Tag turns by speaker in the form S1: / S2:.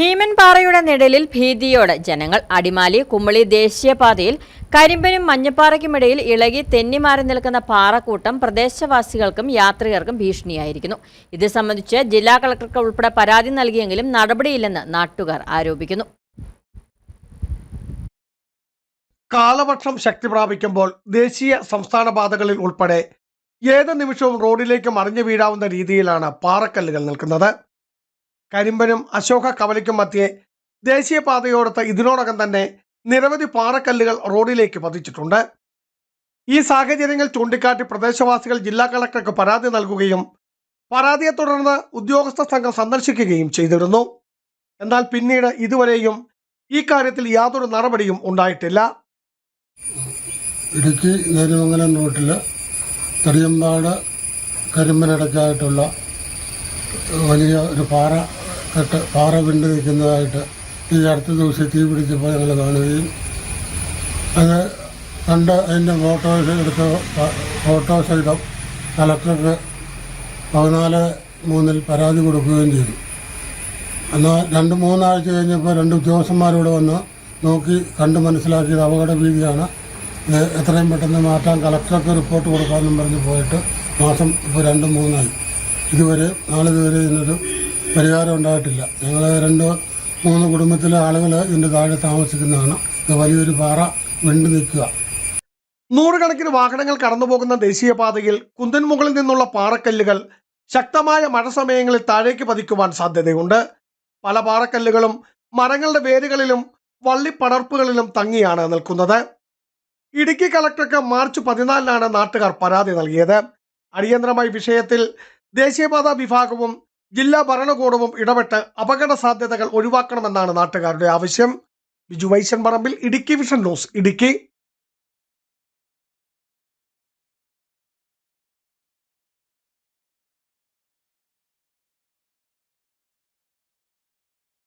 S1: ഭീമൻ പാറയുടെ നിഴലിൽ ഭീതിയോടെ ജനങ്ങൾ അടിമാലി കുമ്മളി ദേശീയപാതയിൽ കരിമ്പനും മഞ്ഞപ്പാറയ്ക്കുമിടയിൽ ഇളകി തെന്നിമാറി നിൽക്കുന്ന പാറക്കൂട്ടം പ്രദേശവാസികൾക്കും യാത്രികർക്കും ഭീഷണിയായിരിക്കുന്നു. ഇത് സംബന്ധിച്ച് ജില്ലാ കളക്ടർക്ക് ഉൾപ്പെടെ പരാതി നൽകിയെങ്കിലും നടപടിയില്ലെന്ന് നാട്ടുകാർ ആരോപിക്കുന്നു.
S2: കാലവർഷം ശക്തി പ്രാപിക്കുമ്പോൾ ദേശീയ സംസ്ഥാന പാതകളിൽ ഉൾപ്പെടെ ഏത് നിമിഷവും റോഡിലേക്ക് മറിഞ്ഞു വീഴാവുന്ന രീതിയിലാണ് പാറക്കല്ലുകൾ നിൽക്കുന്നത്. കരിമ്പനും അശോക കവലയ്ക്കും മധ്യേ ദേശീയപാതയോടത്ത് ഇതിനോടകം തന്നെ നിരവധി പാറക്കല്ലുകൾ റോഡിലേക്ക് പതിച്ചിട്ടുണ്ട്. ഈ സാഹചര്യങ്ങൾ ചൂണ്ടിക്കാട്ടി പ്രദേശവാസികൾ ജില്ലാ കളക്ടർക്ക് പരാതി നൽകുകയും പരാതിയെ തുടർന്ന് ഉദ്യോഗസ്ഥ സംഘം സന്ദർശിക്കുകയും ചെയ്തിരുന്നു. എന്നാൽ പിന്നീട് ഇതുവരെയും ഈ കാര്യത്തിൽ യാതൊരു നടപടിയും ഉണ്ടായിട്ടില്ല.
S3: ഇടുക്കി നേരുമംഗലം റൂട്ടിൽ തടിയമ്പാട് കരിമ്പനടക്കായിട്ടുള്ള വലിയ ഒരു പാറ കെട്ട് പാറ വിണ്ട് നിൽക്കുന്നതായിട്ട് ഈ അടുത്ത ദിവസം തീ പിടിച്ചപ്പോൾ ഞങ്ങൾ കാണുകയും അത് കണ്ട് അതിന്റെ ഫോട്ടോസ് എടുത്ത ഫോട്ടോ സഹിതം കലക്ടർക്ക് പതിനാല് മൂന്നിൽ പരാതി കൊടുക്കുകയും ചെയ്തു. എന്നാൽ രണ്ട് മൂന്നാഴ്ച കഴിഞ്ഞപ്പോൾ രണ്ട് ഉദ്യോഗസ്ഥന്മാരോട് വന്ന് നോക്കി കണ്ട് മനസ്സിലാക്കിയത് അപകട ഭീതിയാണ്. ഇത് എത്രയും പെട്ടെന്ന് മാറ്റാൻ കലക്ടർക്ക് റിപ്പോർട്ട് കൊടുക്കാമെന്നും പറഞ്ഞ് പോയിട്ട് മാസം ഇപ്പോൾ രണ്ട് മൂന്നായി. ഇതുവരെ നാളിതുവരെ ഇതിനൊരു പരിഹാരം ഉണ്ടായിട്ടില്ല. ഞങ്ങൾ രണ്ടോ മൂന്ന് കുടുംബത്തിലെ ആളുകൾ ഇതിന്റെ താഴെ താമസിക്കുന്നതാണ്. ഇത് വലിയൊരു പാറ വെണ്ടു നിൽക്കുക.
S2: നൂറുകണക്കിന് വാഹനങ്ങൾ കടന്നുപോകുന്ന ദേശീയപാതയിൽ കുന്തൻമുകളിൽ നിന്നുള്ള പാറക്കല്ലുകൾ ശക്തമായ മഴ സമയങ്ങളിൽ താഴേക്ക് പതിക്കുവാൻ സാധ്യതയുണ്ട്. പല പാറക്കല്ലുകളും മരങ്ങളുടെ വേരുകളിലും വള്ളിപ്പടർപ്പുകളിലും തങ്ങിയാണ് നിൽക്കുന്നത്. ഇടുക്കി കളക്ടർക്ക് മാർച്ച് പതിനാലിനാണ് നാട്ടുകാർ പരാതി നൽകിയത്. അടിയന്തരമായി വിഷയത്തിൽ ദേശീയപാതാ വിഭാഗവും ജില്ലാ ഭരണകൂടവും ഇടപെട്ട് അപകട സാധ്യതകൾ ഒഴിവാക്കണമെന്നാണ് നാട്ടുകാരുടെ ആവശ്യം. ബിജു വൈശൻ പറമ്പിൽ ഇടുക്കി വിഷൻ ന്യൂസ് ഇടുക്കി.